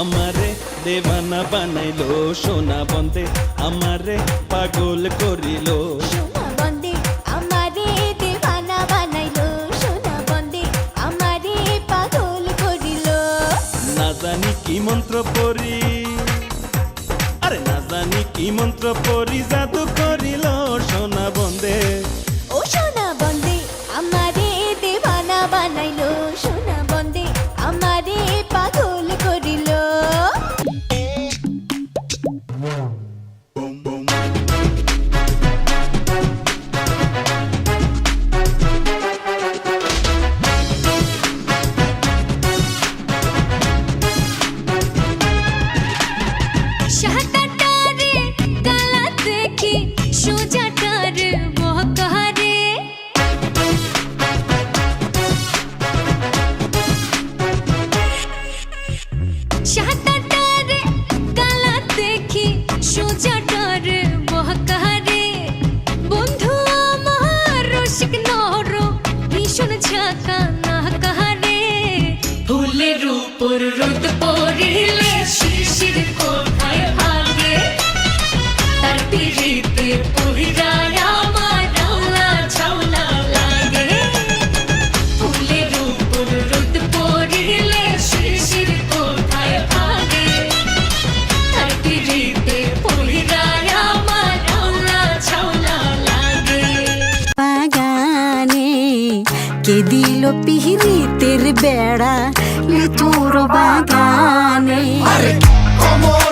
আমারে দেবানা বানাইলো সোনা বন্দে আমারে পাগল করিলো। জানি কি মন্ত্র পড়ি আরে না জানি কি মন্ত্র পড়ি জাদু করিল সোনা বন্দে। one. ভীষণ ঝাঁকা না কাহারে ফুলের উপর রোদ পড়িলে শিশির কোথায় ভাগে তার পিড়িতে কে দিল পিহিরিতের বেড়া? লিচুর বাগানে। আরে বাগানে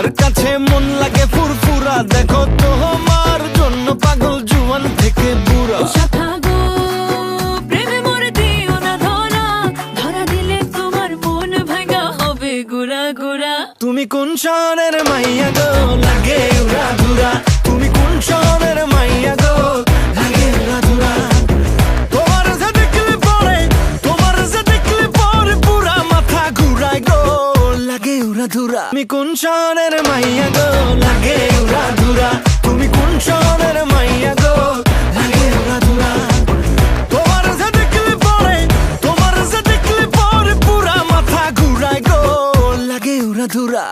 তোমার কাছে মন লাগে ফুরফুরা। দেখো তোমার জন্য পাগল জুয়ান থেকে বুড়া। থাকো প্রেমে মরে দিও ধরা। ধরা দিলে তোমার মন ভাঙা হবে গুড়া গুড়া। তুমি কোন শহরের মাইয়া গো? লাগে উড়া ধুরা। তুমি কোন শহরের মাইয়া গো? উড়া ধুরা তুমি কোন শহরের মাইয়া গো? লাগে উড়া তুমি কোন শহরের মাইয়া গো? লাগে উড়া ধুরা তোমার যে দেখলে পরে, তোমার যে মাথা ঘুরায় গো। লাগে ধুরা